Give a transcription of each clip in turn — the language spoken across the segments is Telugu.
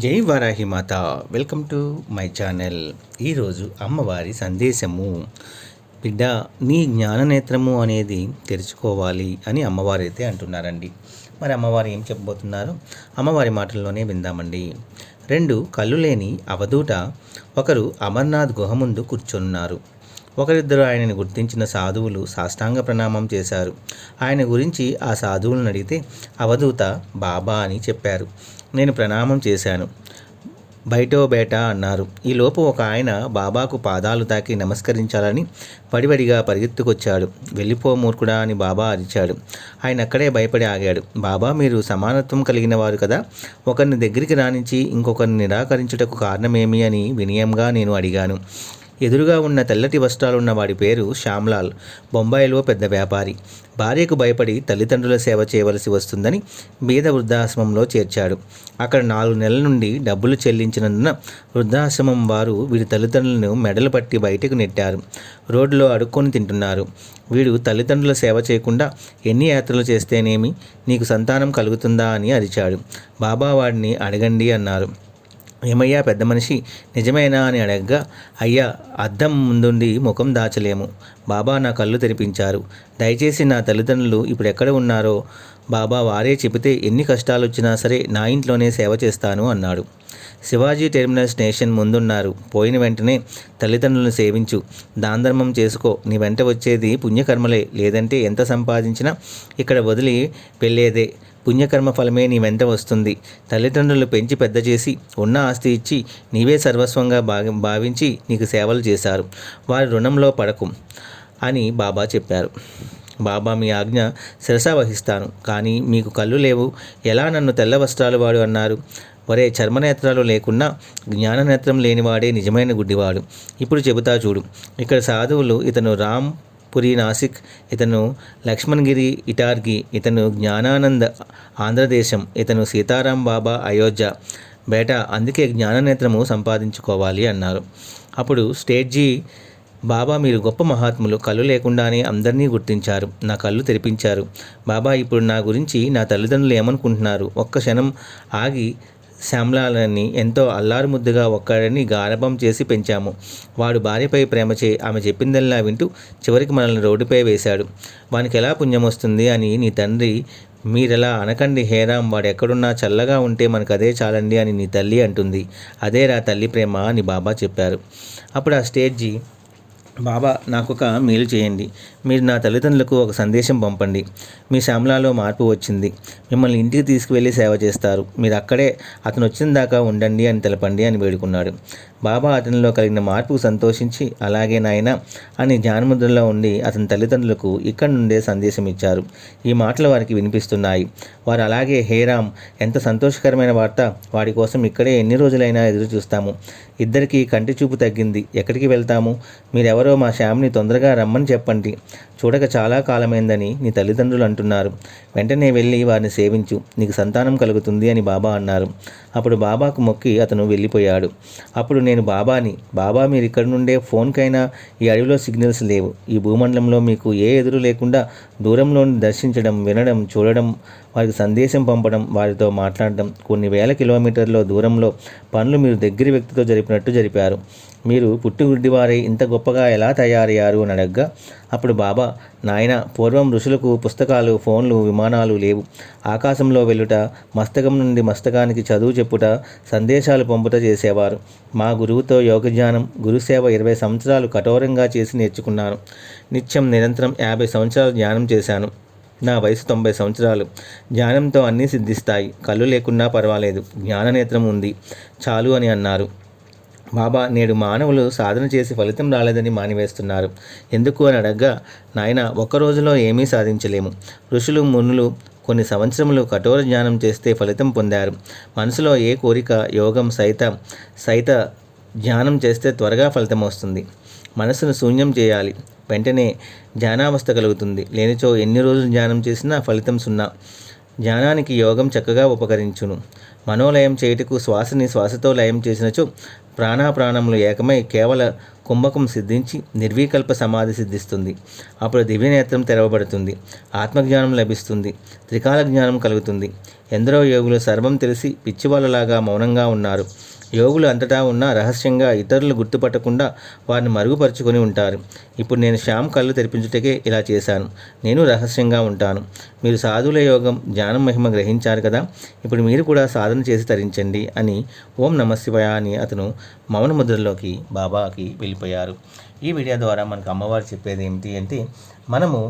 జై వారాహి మాత. Welcome to my channel. ఈరోజు అమ్మవారి సందేశము. బిడ్డ నీ జ్ఞాననేత్రము అనేది తెరుచుకోవాలి అని అమ్మవారు అయితే అంటున్నారండి. మరి అమ్మవారు ఏం చెప్పబోతున్నారు? అమ్మవారి మాటల్లోనే విందామండి. రెండు కళ్ళు లేని అవధూట ఒకరు అమర్నాథ్ గుహ ముందు కూర్చున్నారు ఒకరిద్దరు ఆయనని గుర్తించిన సాధువులు సాష్టాంగ ప్రణామం చేశారు. ఆయన గురించి ఆ సాధువులను అడిగితే అవధూత బాబా అని చెప్పారు. నేను ప్రణామం చేశాను. బయటో బేట అన్నారు. ఈలోపు ఒక ఆయన బాబాకు పాదాలు తాకి నమస్కరించాలని పడివడిగా పరిగెత్తుకొచ్చాడు. వెళ్ళిపో మూర్ఖుడా అని బాబా అరిచాడు. ఆయన అక్కడే భయపడి ఆగాడు. బాబా మీరు సమానత్వం కలిగిన వారు కదా. ఒకరిని దగ్గరికి రానించి ఇంకొకరిని నిరాకరించుటకు కారణమేమి అని వినయంగా నేను అడిగాను. ఎదురుగా ఉన్న తెల్లటి వస్త్రాలున్న వాడి పేరు శ్యామ్లాల్ బొంబాయిలో పెద్ద వ్యాపారి. భార్యకు భయపడి తల్లిదండ్రుల సేవ చేయవలసి వస్తుందని బీద వృద్ధాశ్రమంలో చేర్చాడు. అక్కడ నాలుగు నెలల నుండి డబ్బులు చెల్లించినందున వృద్ధాశ్రమం వారు వీడి తల్లిదండ్రులను మెడలు పట్టి బయటకు నెట్టారు. రోడ్లో అడుక్కొని తింటున్నారు. వీడు తల్లిదండ్రుల సేవ చేయకుండా ఎన్ని యాత్రలు చేస్తేనేమి నీకు సంతానం కలుగుతుందా అని అరిచాడు. బాబా వాడిని అడగండి అన్నారు. ఏమయ్యా పెద్ద మనిషి? నిజమేనా అని అడగగా అయ్యా అద్దం ముందుండి ముఖం దాచలేము. బాబా నా కళ్ళు తెరిపించారు. దయచేసి నా తల్లిదండ్రులు ఇప్పుడు ఎక్కడ ఉన్నారో? బాబా వారే చెబితే ఎన్ని కష్టాలు వచ్చినా సరే నా ఇంట్లోనే సేవ చేస్తాను అన్నాడు. శివాజీ టెర్మినల్ స్టేషన్ ముందున్నారు. పోయిన వెంటనే తల్లిదండ్రులను సేవించు. దానధర్మం చేసుకో. నీ వెంట వచ్చేది పుణ్యకర్మలే. లేదంటే ఎంత సంపాదించినా ఇక్కడ వదిలి వెళ్ళేదే. పుణ్యకర్మ ఫలమే నీ వెంట వస్తుంది. తల్లిదండ్రులు పెంచి పెద్ద చేసి ఉన్న ఆస్తి ఇచ్చి నీవే సర్వస్వంగా భావించి నీకు సేవలు చేశారు. వారి రుణంలో పడకు అని బాబా చెప్పారు. బాబా మీ ఆజ్ఞ శిరసా వహిస్తాను. కానీ మీకు కళ్ళు లేవు. ఎలా నన్ను తెల్ల వస్త్రాలు వాడు అన్నారు. వరే చర్మనేత్రాలు లేకున్నా జ్ఞాననేత్రం లేనివాడే నిజమైన గుడ్డివాడు. ఇప్పుడు చెబుతా చూడు. ఇక్కడ సాధువులు ఇతను రామ్ పురి నాసిక్ ఇతను లక్ష్మణగిరి ఇటార్గి ఇతను జ్ఞానానంద్ ఆంధ్రదేశం ఇతను సీతారాం బాబా అయోధ్య. బేట అందుకే జ్ఞాననేత్రము సంపాదించుకోవాలి అన్నారు. అప్పుడు స్టేట్జీ బాబా మీరు గొప్ప మహాత్ములు కళ్ళు లేకుండానే అందరినీ గుర్తించారు నా కళ్ళు తెరిపించారు. బాబా ఇప్పుడు నా గురించి నా తల్లిదండ్రులు ఏమనుకుంటున్నారు? ఒక్క క్షణం ఆగి శ్యామలాలని ఎంతో అల్లారు ముద్దుగా ఒక్కాడని గారభం చేసి పెంచాము. వాడు భార్యపై ప్రేమ చే ఆమె చెప్పిందల్లా వింటూ చివరికి మనల్ని రోడ్డుపై వేశాడు. వానికి ఎలా పుణ్యం వస్తుంది అని నీ తండ్రి మీరెలా అనకండి హేరాం వాడు ఎక్కడున్నా చల్లగా ఉంటే మనకు అదే చాలండి అని నీ తల్లి అంటుంది. అదేరా తల్లి ప్రేమ అని బాబా చెప్పారు. అప్పుడు ఆ స్టేజ్జీ బాబా నాకు ఒక మేలు చేయండి. మీరు నా తల్లిదండ్రులకు ఒక సందేశం పంపండి. మీ శ్యామలాలో మార్పు వచ్చింది. మిమ్మల్ని ఇంటికి తీసుకువెళ్ళి సేవ చేస్తారు. మీరు అక్కడే అతను వచ్చిన దాకా ఉండండి అని తెలపండి అని వేడుకున్నాడు. బాబా అతనిలో కలిగిన మార్పుకు సంతోషించి అలాగే నాయన అని జ్ఞానముద్రలో ఉండి అతని తల్లిదండ్రులకు ఇక్కడి నుండే సందేశం ఇచ్చారు. ఈ మాటలు వారికి వినిపిస్తున్నాయి. వారు అలాగే హేరామ్ ఎంత సంతోషకరమైన వార్త. వాడి కోసం ఇక్కడే ఎన్ని రోజులైనా ఎదురు చూస్తాము. ఇద్దరికి కంటి చూపు తగ్గింది. ఎక్కడికి వెళ్తాము? మీరెవరో మా శ్యామ్ని తొందరగా రమ్మని చెప్పండి. చూడక చాలా కాలమైందని నీ తల్లిదండ్రులు అంటున్నారు. వెంటనే వెళ్ళి వారిని సేవించు. నీకు సంతానం కలుగుతుంది అని బాబా అన్నారు. అప్పుడు బాబాకు మొక్కి అతను వెళ్ళిపోయాడు. అప్పుడు నేను బాబాని బాబా మీరు ఇక్కడి నుండే ఫోన్కైనా ఈ అడవిలో సిగ్నల్స్ లేవు. ఈ భూమండలంలో మీకు ఏ ఎదురు లేకుండా దూరంలో దర్శించడం వినడం చూడడం వారికి సందేశం పంపడం వారితో మాట్లాడడం కొన్ని వేల కిలోమీటర్ల దూరంలో పనులు మీరు దగ్గర వ్యక్తితో జరిపినట్టు జరిపారు. మీరు పుట్టుగుడ్డివారై ఇంత గొప్పగా ఎలా తయారయ్యారు? అని అడగ్గా అప్పుడు బాబా నాయన పూర్వం ఋషులకు పుస్తకాలు ఫోన్లు విమానాలు లేవు. ఆకాశంలో వెళ్ళుట మస్తకం నుండి మస్తకానికి చదువు చెప్పుట సందేశాలు పంపుట చేసేవారు. మా గురువుతో యోగజ్ఞానం గురుసేవ ఇరవై సంవత్సరాలు కఠోరంగా చేసి నేర్చుకున్నాను. నిత్యం నిరంతరం యాభై సంవత్సరాలు ధ్యానం చేశాను. నా వయసు తొంభై సంవత్సరాలు. జ్ఞానంతో అన్నీ సిద్ధిస్తాయి. కళ్ళు లేకున్నా పర్వాలేదు. జ్ఞాననేత్రం ఉంది. చాలు అని అన్నారు. బాబా నేడు మానవులు సాధన చేసి ఫలితం రాలేదని మానివేస్తున్నారు. ఎందుకు అని అడగ్గా నాయన ఒక్క రోజులో ఏమీ సాధించలేము. ఋషులు మునులు కొన్ని సంవత్సరములు కఠోర జ్ఞానం చేస్తే ఫలితం పొందారు. మనసులో ఏ కోరిక యోగం సైత సైత ధ్యానం చేస్తే త్వరగా ఫలితం వస్తుంది. మనసును శూన్యం చేయాలి. వెంటనే ధ్యానావస్థ కలుగుతుంది. లేనిచో ఎన్ని రోజులు ధ్యానం చేసినా ఫలితం సున్నా. ధ్యానానికి యోగం చక్కగా ఉపకరించును. మనోలయం చేయుటకు శ్వాసని శ్వాసతో లయం చేసినచో ప్రాణాప్రాణములు ఏకమై కేవల కుంభకం సిద్ధించి నిర్వికల్ప సమాధి సిద్ధిస్తుంది. అప్పుడు దివ్యనేత్రం తెరవబడుతుంది. ఆత్మజ్ఞానం లభిస్తుంది. త్రికాల జ్ఞానం కలుగుతుంది. ఎందరో యోగులు సర్వం తెలిసి పిచ్చివాళ్ళలాగా మౌనంగా ఉన్నారు. యోగులు అంతటా ఉన్న రహస్యంగా ఇతరులు గుర్తుపట్టకుండా వారిని మరుగుపరుచుకొని ఉంటారు. ఇప్పుడు నేను శ్యామ్ కళ్ళు తెరిపించుటకే ఇలా చేశాను. నేను రహస్యంగా ఉంటాను. మీరు సాధువుల యోగం జ్ఞానం మహిమ గ్రహించారు కదా? ఇప్పుడు మీరు కూడా సాధన చేసి తరించండి అని ఓం నమశివాయ అని అతను మౌన ముద్రలోకి బాబాకి వెళ్ళిపోయారు. ఈ వీడియో ద్వారా మనకు అమ్మవారు చెప్పేది ఏమిటి అంటే మనము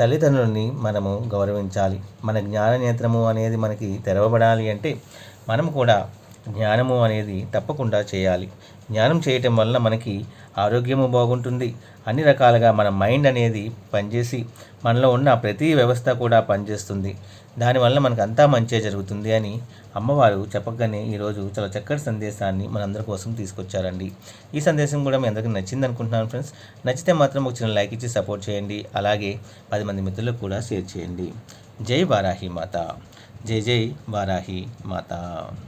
తల్లిదండ్రులని మనము గౌరవించాలి. మన జ్ఞాన నేత్రము అనేది మనకి తెరవబడాలి అంటే మనము కూడా జ్ఞానము అనేది తప్పకుండా చేయాలి. జ్ఞానం చేయటం వల్ల మనకి ఆరోగ్యము బాగుంటుంది. అన్ని రకాలుగా మన మైండ్ అనేది పనిచేసి మనలో ఉన్న ప్రతి వ్యవస్థ కూడా పనిచేస్తుంది. దానివల్ల మనకు అంతా మంచే జరుగుతుంది అని అమ్మవారు చెప్పగానే ఈరోజు చాలా చక్కటి సందేశాన్ని మనందరి కోసం తీసుకొచ్చారండి. ఈ సందేశం కూడా మీ అందరికీ నచ్చింది అనుకుంటున్నాను ఫ్రెండ్స్. నచ్చితే మాత్రం ఒక చిన్న లైక్ ఇచ్చి సపోర్ట్ చేయండి. అలాగే పది మంది మిత్రులకు కూడా షేర్ చేయండి. జై వారాహి మాత. జై జై వారాహి మాత.